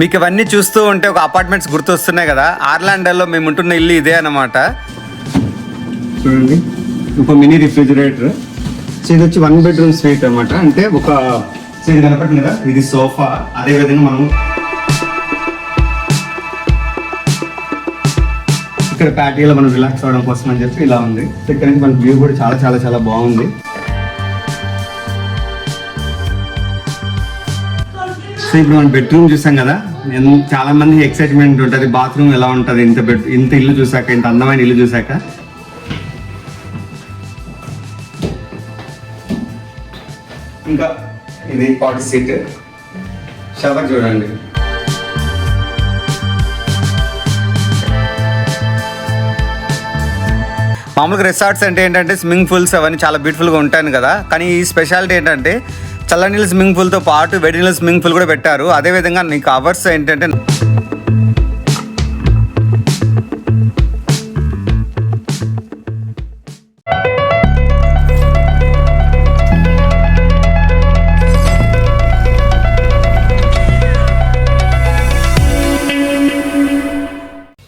మీకు ఇవన్నీ చూస్తూ ఉంటే ఒక అపార్ట్మెంట్స్ గుర్తొస్తున్నాయి కదా. ఆర్లాండోలో మేము ఉంటున్న ఇల్లు ఇదే అన్నమాట. చూడండి. ఒక మినీ రిఫ్రిజిరేటర్. సో ఇది వచ్చి వన్ బెడ్రూమ్ స్వీట్ అన్నమాట. అంటే ఒక సో ఇది కనపడింది కదా ఇది సోఫా. అదే విధంగా మనం ఇక్కడ ప్యాటీలో మనం రిలాక్స్ అవ్వడం కోసం అని చెప్పి ఇలా ఉంది. ఇక్కడ నుంచి మన వ్యూ కూడా చాలా చాలా చాలా బాగుంది. సో ఇప్పుడు మనం బెడ్రూమ్ చూసాం కదా. చాలా మంది ఎక్సైట్మెంట్ ఉంటుంది. బాత్రూమ్ ఎలా ఉంటుంది? ఇంత బెడ్ ఇంత ఇల్లు చూసాక ఇంత అందమైన ఇల్లు చూసాక ఇంకా ఇది పాట్ సీట్ షవర్ చూడండి. మామూలుగా రిసార్ట్స్ అంటే ఏంటంటే స్విమ్మింగ్ పూల్స్ అవన్నీ చాలా బ్యూటిఫుల్గా ఉంటాయి కదా. కానీ ఈ స్పెషాలిటీ ఏంటంటే చల్లనీళ్ళ స్విమ్మింగ్ పూల్తో పాటు వేడి నీళ్ళ స్విమ్మింగ్ పూల్ కూడా పెట్టారు. అదేవిధంగా నీకు అవర్స్ ఏంటంటే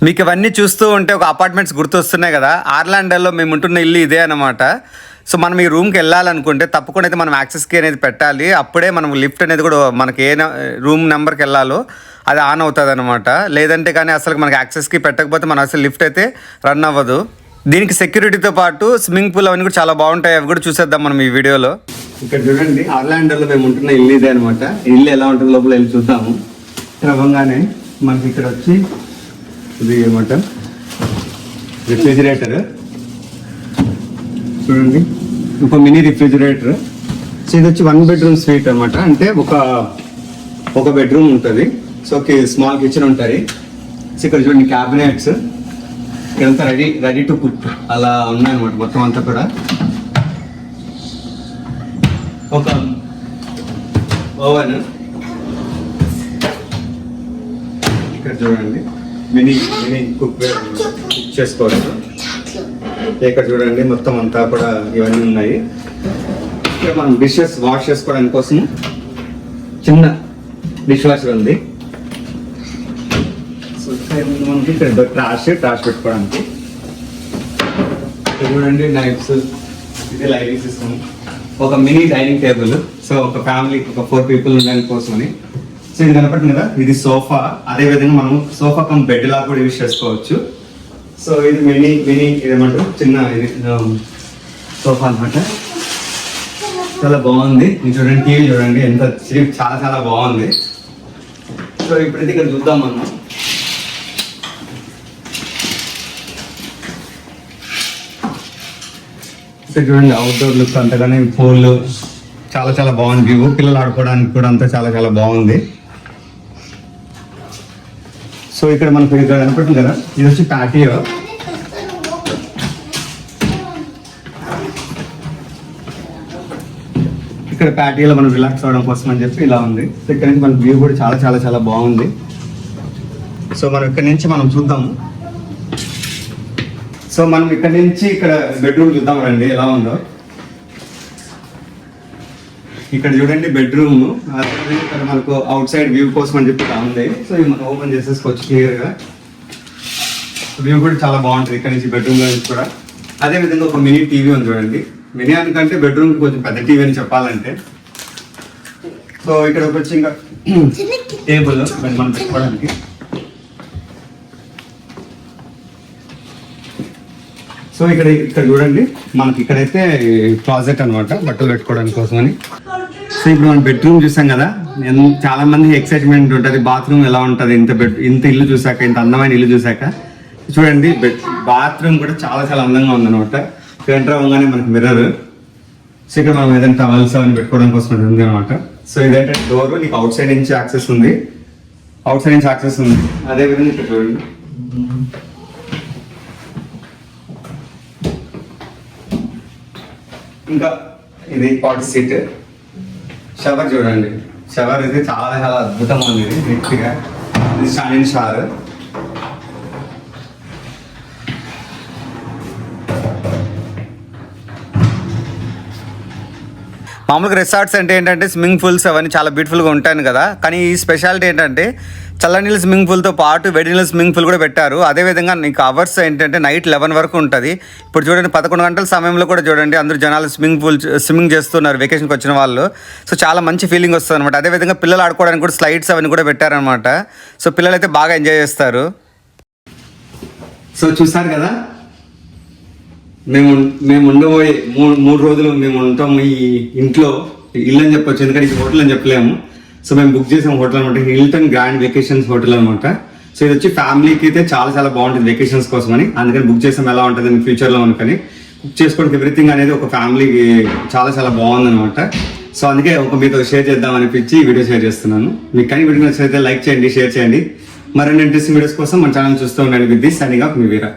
మీకు ఇవన్నీ చూస్తూ ఉంటే ఒక అపార్ట్మెంట్స్ గుర్తొస్తున్నాయి కదా. ఆర్లాండోలో మేము ఉంటున్న ఇల్లు ఇదే అన్నమాట. సో మనం ఈ రూమ్కి వెళ్ళాలనుకుంటే తప్పకుండా అయితే మనం యాక్సెస్ కీ అనేది పెట్టాలి. అప్పుడే మనం లిఫ్ట్ అనేది కూడా మనకి ఏ రూమ్ నెంబర్కి వెళ్ళాలో అది ఆన్ అవుతుంది అనమాట లేదంటే కానీ అసలు మనకి యాక్సెస్ కీ పెట్టకపోతే మనం అసలు లిఫ్ట్ అయితే రన్ అవ్వదు. దీనికి సెక్యూరిటీతో పాటు స్విమ్మింగ్ పూల్ అవన్నీ కూడా చాలా బాగుంటాయి. అవి కూడా చూసేద్దాం మనం ఈ వీడియోలో. ఇక్కడ చూడండి ఆర్లాండోలో మేము ఉంటున్న ఇల్లు ఇదే అనమాట ఇల్లు ఎలా ఉంటుంది లోపల వెళ్ళి చూద్దాము. క్రమంగానే మనకి ఇక్కడ వచ్చి ఇది ఏమంట రిఫ్రిజిరేటర్. చూడండి. ఒక మినీ రిఫ్రిజిరేటర్. సో ఇది వచ్చి వన్ బెడ్రూమ్ స్వీట్ అన్నమాట. అంటే ఒక ఒక బెడ్రూమ్ ఉంటుంది. సో స్మాల్ కిచెన్ ఉంటుంది. సో ఇక్కడ చూడండి క్యాబినెట్స్. ఇదంతా రెడీ రెడీ టు కుక్. అలా ఉన్నాయన్నమాట మొత్తం అంతా కూడా. ఒక ఓవెన్. ఇక్కడ చూడండి. మినీ మినీ కుక్ కుక్ చేసుకోవచ్చు ఇక్కడ చూడండి మొత్తం అంతా కూడా ఇవన్నీ ఉన్నాయి. ఇక్కడ మనం డిషెస్ వాష్ చేసుకోవడానికి కోసం చిన్న డిష్ వాషర్ ఉంది. సో మనకి ఇక్కడ ట్రాష్ ట్రాష్ పెట్టుకోవడానికి. చూడండి నైఫ్స్ ఇది లైటింగ్ సిస్టమ్ ఒక మినీ డైనింగ్ టేబుల్ సో ఒక ఫ్యామిలీ ఒక ఫోర్ పీపుల్ ఉండడానికి కోసమని. సో ఇది కనపడుతుంది కదా? ఇది సోఫా అదే విధంగా మనం సోఫా కమ్ బెడ్ లాగా కూడా యూజ్ చేసుకోవచ్చు. సో ఇది మినీ మినీ ఇదేమంటారు? చిన్న ఇది um, సోఫా అనమాట చాలా బాగుంది. ఇది చూడండి టీవీ చూడండి. ఎంత cheap, చాలా చాలా బాగుంది. సో ఇప్పుడైతే ఇక్కడ చూద్దాం మనం. సో చూడండి అవుట్డోర్ లుక్ అంతగానే ఫోన్లు చాలా చాలా బాగుంది. వ్యూ పిల్లలు ఆడుకోవడానికి కూడా అంతా చాలా చాలా బాగుంది. సో ఇక్కడ మనకు ఇక్కడ కనపడుతుంది కదా? ఇది వచ్చి ప్యాటియో ఇక్కడ ప్యాటియోలో మనం రిలాక్స్ అవ్వడం కోసం అని చెప్పి ఇలా ఉంది. ఇక్కడ నుంచి మన వ్యూ కూడా చాలా చాలా చాలా బాగుంది. సో మనం ఇక్కడ నుంచి మనం చూద్దాము. సో మనం ఇక్కడ నుంచి ఇక్కడ బెడ్రూమ్ చూద్దాం రండి ఎలా ఉందో. ఇక్కడ చూడండి బెడ్రూమ్ ఇక్కడ మనకు అవుట్ సైడ్ వ్యూ కోసం అని చెప్పి ఉంది. సో ఇది మనం ఓపెన్ చేసేసుకోవచ్చు క్లియర్గా. వ్యూ కూడా చాలా బాగుంటుంది ఇక్కడ నుంచి బెడ్రూమ్లో నుంచి కూడా. అదే విధంగా ఒక మినీ టీవీ ఉంది చూడండి. మినీ అనుకంటే బెడ్రూమ్ కొంచెం పెద్ద టీవీ అని చెప్పాలంటే. సో ఇక్కడ వచ్చి ఇంకా టేబుల్ మనం పెట్టుకోవడానికి. సో ఇక్కడ ఇక్కడ చూడండి. మనకి ఇక్కడైతే క్లాజెట్ అన్నమాట బట్టలు పెట్టుకోవడానికి కోసమని. సో ఇప్పుడు మనం బెడ్రూమ్ చూసాం కదా. నేను చాలా మంది ఎక్సైట్మెంట్ ఉంటుంది బాత్రూమ్ ఎలా ఉంటుంది ఇంత బెడ్ ఇంత ఇల్లు చూసాక ఇంత అందమైన ఇల్లు చూసాక. చూడండి బెడ్ బాత్రూమ్ కూడా చాలా చాలా అందంగా ఉందన్నమాట. ఎంటర్ అవ్వగానే మనకి మిర్రర్ సో ఇక్కడ మనం ఏదైనా టవల్స్ అవన్నీ పెట్టుకోవడం కోసం ఉంది అనమాట సో ఇదంటే డోర్ నీకు అవుట్ సైడ్ నుంచి యాక్సెస్ ఉంది. అవుట్ సైడ్ నుంచి యాక్సెస్ ఉంది. అదే విధంగా ఇక్కడ చూడండి. ఇంకా ఇది పార్ట్ సీట్ షవర్ చూడండి. షవర్ ఇది చాలా చాలా అద్భుతంగా ఉంది. ఇది నీట్గా ఇది స్టాండింగ్ షవర్ మామూలుగా రిసార్ట్స్ అంటే ఏంటంటే స్విమ్మింగ్ పూల్స్ అవన్నీ చాలా బ్యూటిఫుల్గా ఉంటాయి కదా. కానీ ఈ స్పెషాలిటీ ఏంటంటే చల్లనీళ్ళ స్విమ్మింగ్ పూల్తో పాటు వేడి నీళ్ళ స్విమ్మింగ్ పూల్ కూడా పెట్టారు. అదేవిధంగా నీకు అవర్స్ ఏంటంటే నైట్ లెవెన్ వరకు ఉంటుంది. ఇప్పుడు చూడండి పదకొండు గంటల సమయంలో కూడా చూడండి అందరూ జనాలు స్విమ్మింగ్ పూల్ స్విమ్మింగ్ చేస్తున్నారు వెకేషన్కి వచ్చిన వాళ్ళు. సో చాలా మంచి ఫీలింగ్ వస్తుంది అనమాట అదేవిధంగా పిల్లలు ఆడుకోవడానికి కూడా స్లైడ్స్ అవన్నీ కూడా పెట్టారనమాట సో పిల్లలు అయితే బాగా ఎంజాయ్ చేస్తారు. సో చూసారు కదా? మేము మేము ఉండబోయే మూడు మూడు రోజులు మేము ఉంటాం ఈ ఇంట్లో. ఇల్లు అని చెప్పొచ్చు ఎందుకంటే ఇది హోటల్ అని చెప్పలేము. సో మేము బుక్ చేసాం హోటల్ అనమాట హిల్టన్ గ్రాండ్ వెకేషన్స్ హోటల్ అనమాట సో ఇది వచ్చి ఫ్యామిలీకి అయితే చాలా చాలా బాగుంటుంది వెకేషన్స్ కోసం అని అందుకని బుక్ చేసాం ఎలా ఉంటుంది అని ఫ్యూచర్లో అనుకని. బుక్ చేసుకోవడానికి ఎవ్రీథింగ్ అనేది ఒక ఫ్యామిలీకి చాలా చాలా బాగుంది అనమాట సో అందుకే ఒక మీతో షేర్ చేద్దాం అనిపించి వీడియో షేర్ చేస్తున్నాను. మీకు కానీ వీడియో నచ్చితే లైక్ చేయండి షేర్ చేయండి. మరిన్ని ఇంట్రెస్టింగ్ వీడియోస్ కోసం మన ఛానల్ చూస్తూ ఉండండి. విత్ దిస్ మీ వీరా.